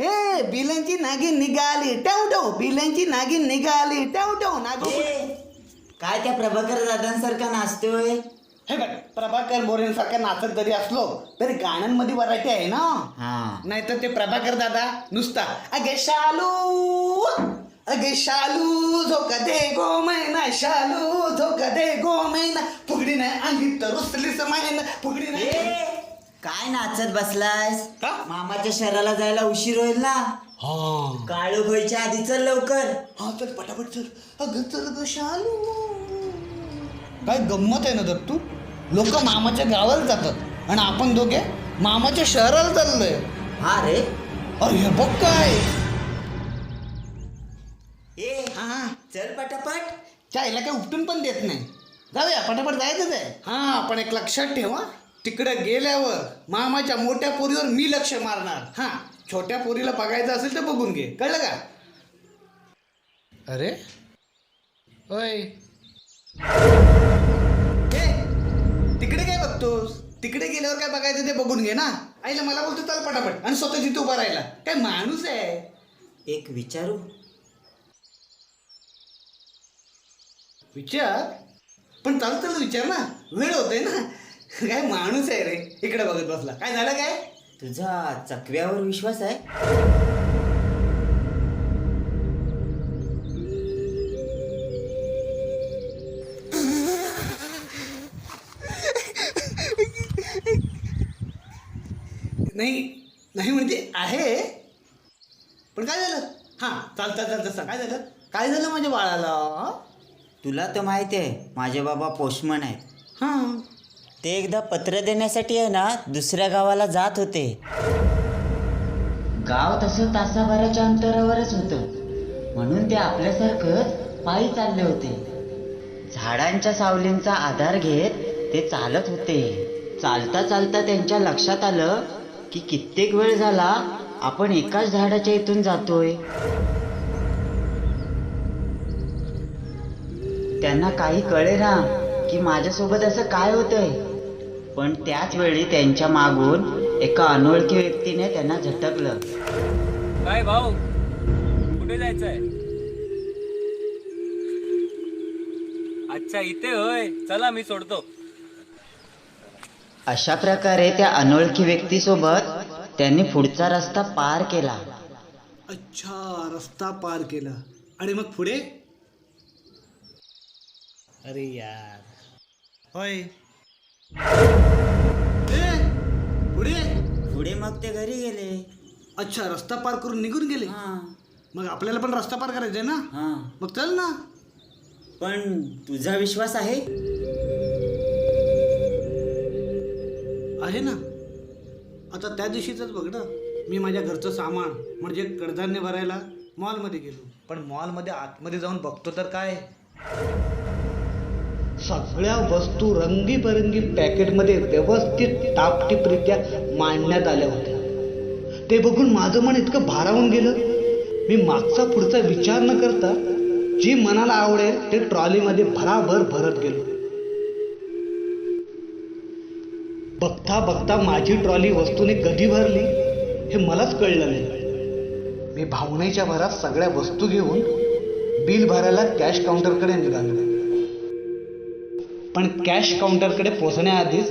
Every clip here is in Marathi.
ए बिलांची नागिन निघाली टव टव बिलांची नागिन निघाली टव टव नागिन काय त्या प्रभाकर दादांसारखा नाचतोय हे बघ प्रभाकर मोरेंसारखा नाचत जरी असलो तरी गाण्यांमध्ये व्हरायटी आहे ना हा नाहीतर ते प्रभाकर दादा नुसता अगे शालू अगे शालू झोका दे गो मैना शालू झोका दे गो मैना नाही अंगी तर नाही. काय नाचत बसलायस? का? मामाच्या शहराला जायला उशीर होईल ना? हा. काळू व्हायच्या आधी चल लवकर. हा चल पटापट चल. अगं चल ग शालू. काय गंमत आहे ना दत्तू लोक मामाच्या गावाला जातात आणि आपण दोघे मामाच्या शहराला चाललोय. हा रे. अरे हे बघ काय. ए हा. चल पटापट. चायला काय उपटून पण देत नाही. जाऊया पटापट जायचंच आहे. हा पण एक लक्षात ठेव तिकडे गेल्यावर मामाच्या मोठ्या पोरीवर मी लक्ष मारणार. हा छोट्या पोरीला बघायचं असेल तर बघून घे. कळलं का? अरे? होय तिकडे काय बघतोस? तिकडे गेल्यावर काय बघायचं ते बघून घे ना. आईला मला बोलतो चल पटापट. आणि स्वतः तिथे उभा राहिला. काय माणूस आहे? एक विचारू? विचार? पण चालू चालू विचार ना. वेळ होतोय ना. काय माणूस आहे रे. इकडे बघत बसला. काय झालं काय? तुझा चकव्यावर विश्वास आहे? नाही. नाही म्हणजे आहे. पण काय झालं? हां चालता चालता सांग काय झालं? काय झालं माझ्या बाळाला? तुला तर माहिती आहे माझे बाबा पोस्टमन आहेत. हां. ते एकदा पत्र देण्यासाठी आहे ना दुसऱ्या गावाला जात होते. गाव तसं तासाभराच्या अंतरावरच होतं. म्हणून ते आपल्यासारखंच पायी चालले होते. झाडांच्या सावलींचा आधार घेत ते चालत होते. चालता चालता त्यांच्या लक्षात आलं की कित्येक वेळ झाला आपण एकाच झाडाच्या इथून जातोय. त्यांना काही कळे ना की माझ्यासोबत असं काय होतंय. पण त्याच वेळी त्यांच्या मागून एका अनोळखी व्यक्तीने त्यांना झटकलं. काय भाऊ? कुठे जायचंय? अच्छा इथे होय. चला मी सोडतो. अशा प्रकारे त्या अनोळखी व्यक्तीसोबत त्यांनी पुढचा रस्ता पार केला. अच्छा रस्ता पार केला. आणि मग पुढे? अरे यार. होय. ए, पुढे. पुढे मग ते घरी गेले. अच्छा रस्ता पार करून निघून गेले? हा. मग आपल्याला पण रस्ता पार करायचा आहे ना? हा. मग चल ना. पण तुझा विश्वास आहे? आहे ना. आता त्या दिवशीच बघ ना. मी माझ्या घरचं सामान म्हणजे कडधान्य भरायला मॉलमध्ये गेलो. पण मॉलमध्ये आतमध्ये जाऊन बघतो तर काय? सगळ्या वस्तू रंगीबेरंगी पॅकेटमध्ये व्यवस्थित टापटीपरित्या मांडण्यात आल्या होत्या. ते बघून माझं मन इतकं भारावून गेलं. मी मागचा पुढचा विचार न करता जी मनाला आवडेल ते ट्रॉलीमध्ये भराभर भरत गेलो. बघता बघता माझी ट्रॉली वस्तूने कधी भरली. हे मलाच कळलं नाही. मी भावनेच्या भरात सगळ्या वस्तू घेऊन बिल भरायला कॅश काउंटरकडे निघालो. पण कॅश काउंटरकडे पोहोचण्याआधीच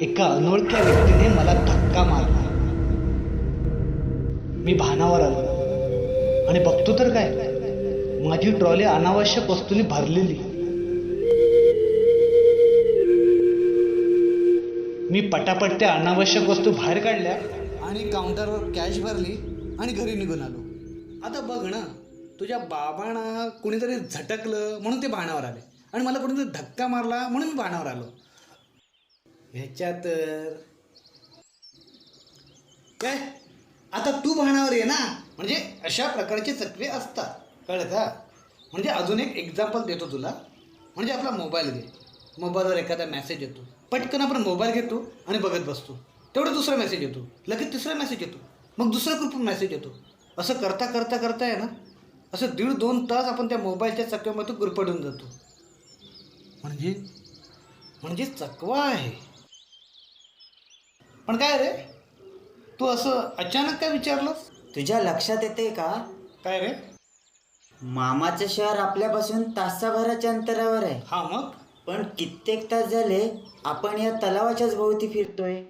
एका अनोळख्या व्यक्तीने मला धक्का मारला. मी भानावर आलो. आणि बघतो तर काय? माझी ट्रॉली अनावश्यक वस्तूंनी भरलेली. मी पटापट त्या अनावश्यक वस्तू बाहेर काढल्या आणि काउंटरवर कॅश भरली आणि घरी निघून आलो. आता बघ ना तुझ्या बाबांना कुणीतरी झटकलं म्हणून ते बाणावर आले. आणि मला कुणीतरी धक्का मारला म्हणून मी पाण्यावर आलो. ह्याच्या तर काय? आता तू भाणावर ये ना. म्हणजे अशा प्रकारचे चकवे असतात. कळलं का? म्हणजे अजून एक एक्झाम्पल देतो तुला. म्हणजे आपला मोबाईल घे. मोबाईलवर एखादा मेसेज येतो. पटकन आपण मोबाईल घेतो आणि बघत बसतो. तेवढं दुसरा मेसेज येतो. लगेच तिसरा मेसेज येतो. मग दुसरा ग्रुप मेसेज येतो. असं करता करता करता आहे ना. असं दीड दोन तास आपण त्या मोबाईलच्या चक्क्यामध्ये गुरपडून जातो. म्हणजे म्हणजे चकवा आहे. पण काय रे? तू असं अचानक काय विचारलंस? तुझ्या लक्षात येते का? काय रे? मामाचं शहर आपल्यापासून तासाभराच्या अंतरावर आहे. हा मग? पण कित्येक तास झाले आपण या तलावाच्याच भोवती फिरतोय.